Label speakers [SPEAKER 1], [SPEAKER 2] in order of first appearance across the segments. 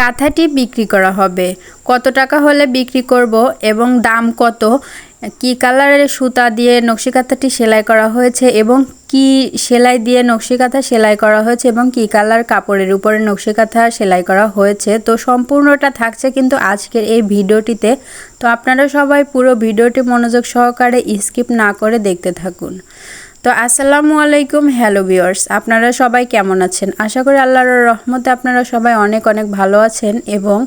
[SPEAKER 1] কাঁথাটি বিক্রি করা হবে। কত টাকা হলে বিক্রি করব এবং দাম কত? কি কালারের সুতা দিয়ে নকশি কাঁথাটি সেলাই করা হয়েছে এবং কি সেলাই দিয়ে নকশি কাঁথা সেলাই করা হয়েছে এবং কি কালার কাপড়ের উপরে নকশি কাঁথা সেলাই করা হয়েছে? তো সম্পূর্ণটা থাকছে কিন্তু আজকের এই ভিডিওটিতে। তো আপনারা সবাই পুরো ভিডিওটি মনোযোগ সহকারে স্কিপ না করে দেখতে থাকুন। তো আসসালামু আলাইকুম, হ্যালো ভিওর্স আপনারা সবাই কেমন আছেন? আশা করি আল্লাহর রহমতে আপনারা সবাই অনেক অনেক ভালো আছেন এবং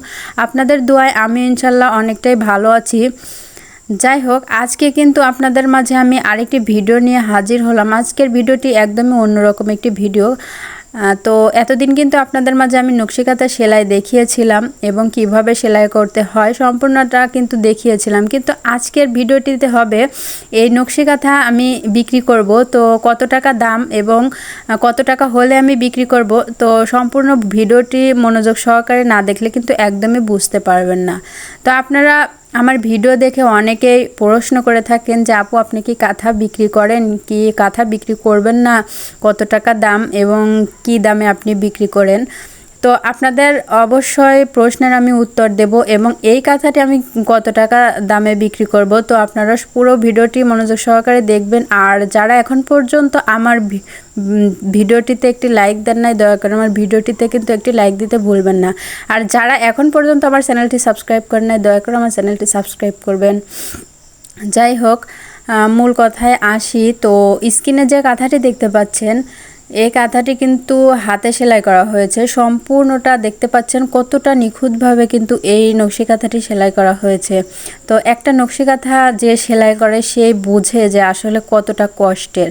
[SPEAKER 1] আপনাদের দোয়ায় আমি ইনশাল্লাহ অনেকটাই ভালো আছি। যাই হোক, আজকে কিন্তু আপনাদের মাঝে আমি আরেকটি ভিডিও নিয়ে হাজির হলাম। আজকের ভিডিওটি একদমই অন্যরকম একটি ভিডিও। তো এতদিন কিন্তু আপনাদের মাঝে আমি নকশিকাতা সেলাই দেখিয়েছিলাম এবং কীভাবে সেলাই করতে হয় সম্পূর্ণটা কিন্তু দেখিয়েছিলাম। কিন্তু আজকের ভিডিওটিতে হবে এই নকশিকাথা আমি বিক্রি করব। তো কত টাকা দাম এবং কত টাকা হলে আমি বিক্রি করব? তো সম্পূর্ণ ভিডিওটি মনোযোগ সহকারে না দেখলে কিন্তু একদমই বুঝতে পারবেন না। তো আপনারা আমার ভিডিও দেখে অনেকেই প্রশ্ন করে থাকেন যে, আপু, আপনি কি কাঁথা বিক্রি করেন? কি কাঁথা বিক্রি করবেন না? কত টাকা দাম এবং কি দামে আপনি বিক্রি করেন? তো আপনাদের অবশ্যই প্রশ্নের আমি উত্তর দেব এবং এই কাঁথাটি আমি কত টাকা দামে বিক্রি করব। তো আপনারা পুরো ভিডিওটি মনোযোগ সহকারে দেখবেন। আর যারা এখন পর্যন্ত আমার ভিডিওটিতে একটি লাইক দেন নাই, দয়া করে আমার ভিডিওটিতে কিন্তু একটি লাইক দিতে ভুলবেন না। আর যারা এখন পর্যন্ত আমার চ্যানেলটি সাবস্ক্রাইব করেন নাই, দয়া করে আমার চ্যানেলটি সাবস্ক্রাইব করবেন। যাই হোক মূল কথায় আসি। তো স্ক্রিনে যে কাঁথাটি দেখতে পাচ্ছেন এই কাঁথাটি কিন্তু হাতে সেলাই করা হয়েছে। সম্পূর্ণটা দেখতে পাচ্ছেন কতটা নিখুঁতভাবে কিন্তু এই নকশি কাঁথাটি সেলাই করা হয়েছে। তো একটা নকশি কাঁথা যে সেলাই করে সেই বুঝে যে আসলে কতটা কষ্টের।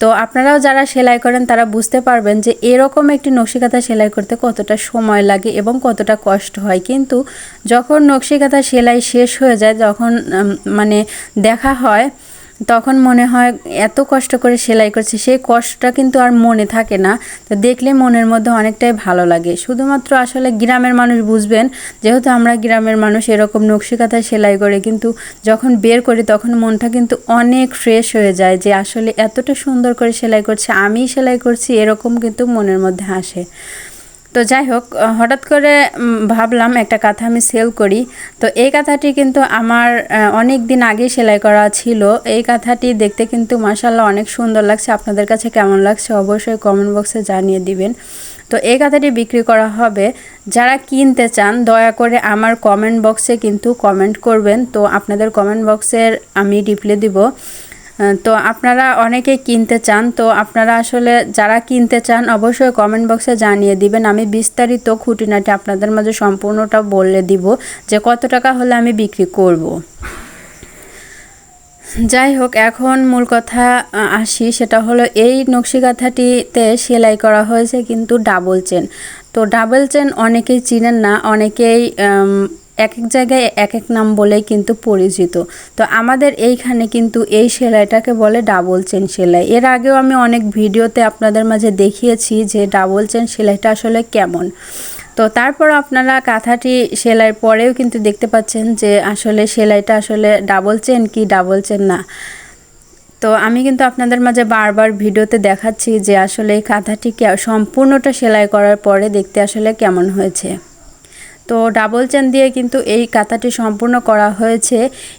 [SPEAKER 1] তো আপনারাও যারা সেলাই করেন তারা বুঝতে পারবেন যে এরকম একটি নকশিকাথা সেলাই করতে কতটা সময় লাগে এবং কতটা কষ্ট হয়। কিন্তু যখন নকশিকাথা সেলাই শেষ হয়ে যায়, যখন মানে দেখা হয় তখন মনে হয় এত কষ্ট করে সেলাই করছে, সেই কষ্টটা কিন্তু আর মনে থাকে না। তো দেখলে মনের মধ্যে অনেকটাই ভালো লাগে। শুধুমাত্র আসলে গ্রামের মানুষ বুঝবেন, যেহেতু আমরা গ্রামের মানুষ, এরকম নকশিকাথায় সেলাই করে কিন্তু যখন বের করি তখন মনটা কিন্তু অনেক ফ্রেশ হয়ে যায় যে আসলে এতটা সুন্দর করে সেলাই করছে আমি সেলাই করছি, এরকম কিন্তু মনের মধ্যে আসে। তো যাই হোক হঠাৎ করে ভাবলাম একটা কাঁথা আমি সেল করি। তো এই কাঁথাটি কিন্তু আমার অনেক দিন আগে সেলাই করা ছিল। এই কাঁথাটি দেখতে কিন্তু মাসাল্লাহ অনেক সুন্দর লাগছে। আপনাদের কাছে কেমন লাগছে অবশ্যই কমেন্ট বক্সে জানিয়ে দিবেন। তো এই কাঁথাটি বিক্রি করা হবে। যারা কিনতে চান, দয়া করে আমার কমেন্ট বক্সে কিন্তু কমেন্ট করবেন। তো আপনাদের কমেন্ট বক্সের আমি রিপ্লাই দিব। তো আপনারা অনেকেই কিনতে চান, তো আপনারা আসলে যারা কিনতে চান অবশ্যই কমেন্ট বক্সে জানিয়ে দিবেন। আমি বিস্তারিত খুঁটিনাটি আপনাদের মাঝে সম্পূর্ণটা বলে দিব যে কত টাকা হলে আমি বিক্রি করব। যাই হোক, এখন মূল কথা আসি। সেটা হলো এই নকশিকাথাটিতে সেলাই করা হয়েছে কিন্তু ডাবল চেন তো ডাবল চেন অনেকেই চিনেন না, অনেকেই এক এক জায়গায় এক এক নাম বলেই কিন্তু পরিচিত। তো আমাদের এইখানে কিন্তু এই সেলাইটাকে বলে ডাবল চেন সেলাই। এর আগেও আমি অনেক ভিডিওতে আপনাদের মাঝে দেখিয়েছি যে ডাবল চেন সেলাইটা আসলে কেমন। তো তারপর আপনারা কাঁথাটি সেলাই পরেও কিন্তু দেখতে পাচ্ছেন যে আসলে সেলাইটা আসলে ডাবল চেন কি ডাবল চেন না। তো আমি কিন্তু আপনাদের মাঝে বারবার ভিডিওতে দেখাচ্ছি যে আসলে এই কাঁথাটি সম্পূর্ণটা সেলাই করার পরে দেখতে আসলে কেমন হয়েছে। তো ডাবল চেন দিয়ে কিন্তু এই কাঁথাটি সম্পূর্ণ করা হয়েছে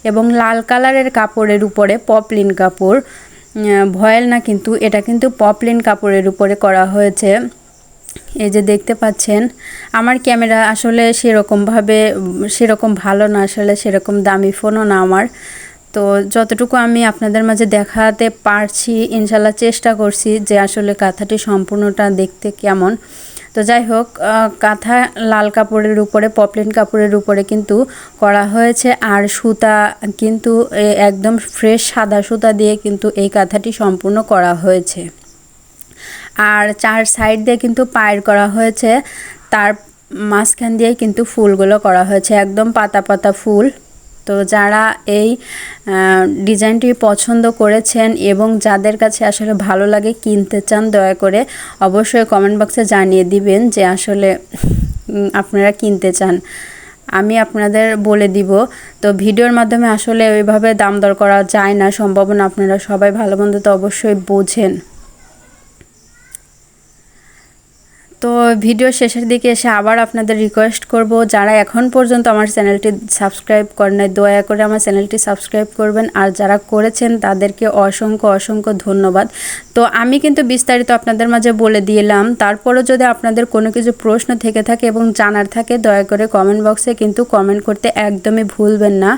[SPEAKER 1] এবং লাল কালারের কাপড়ের উপরে পপলিন কাপড়। ভয়েল না কিন্তু, এটা কিন্তু পপলিন কাপড়ের উপরে করা হয়েছে। এই যে দেখতে পাচ্ছেন, আমার ক্যামেরা আসলে সেরকমভাবে, সেরকম ভালো না, আসলে সেরকম দামি ফোনও না আমার। তো যতটুকু আমি আপনাদের মাঝে দেখাতে পারছি, ইনশাল্লাহ চেষ্টা করছি যে আসলে কাঁথাটি সম্পূর্ণটা দেখতে কেমন। তো যাই হোক কাঁথা লাল কাপড়ের উপরে, পপলিন কাপড়ের উপরে কিন্তু করা হয়েছে। আর সুতা কিন্তু একদম ফ্রেশ সাদা সুতা দিয়ে কিন্তু এই কাঁথাটি সম্পূর্ণ করা হয়েছে। আর চার সাইড দিয়ে কিন্তু পায়ের করা হয়েছে। তার মাঝখান দিয়ে কিন্তু ফুলগুলো করা হয়েছে। একদম পাতা পাতা ফুল। তো যারা এই ডিজাইনটি পছন্দ করেছেন এবং যাদের কাছে আসলে ভালো লাগে কিনতে চান, দয়া করে অবশ্যই কমেন্ট বক্সে জানিয়ে দিবেন যে আসলে আপনারা কিনতে চান। আমি আপনাদের বলে দিব। তো ভিডিওর মাধ্যমে আসলে ওইভাবে দাম দর করা যায় না সম্ভাবনা আপনারা সবাই ভালো মন্দ তো অবশ্যই বোঝেন। তো ভিডিও শেষের দিকে এসে আবার আপনাদের রিকোয়েস্ট করব। যারা এখন পর্যন্ত আমার চ্যানেলটি সাবস্ক্রাইব করেন দয়া করে আমার চ্যানেলটি সাবস্ক্রাইব করবেন। আর যারা করেছেন, তাদেরকে অসংখ্য অসংখ্য ধন্যবাদ। তো আমি কিন্তু বিস্তারিত আপনাদের মাঝে বলে দিলাম। তারপরও যদি আপনাদের কোনো কিছু প্রশ্ন থেকে থাকে এবং জানার থাকে, দয়া করে কমেন্ট বক্সে কিন্তু কমেন্ট করতে একদমই ভুলবেন না।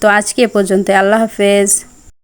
[SPEAKER 1] তো আজকে এ পর্যন্ত আল্লাহ হাফেজ।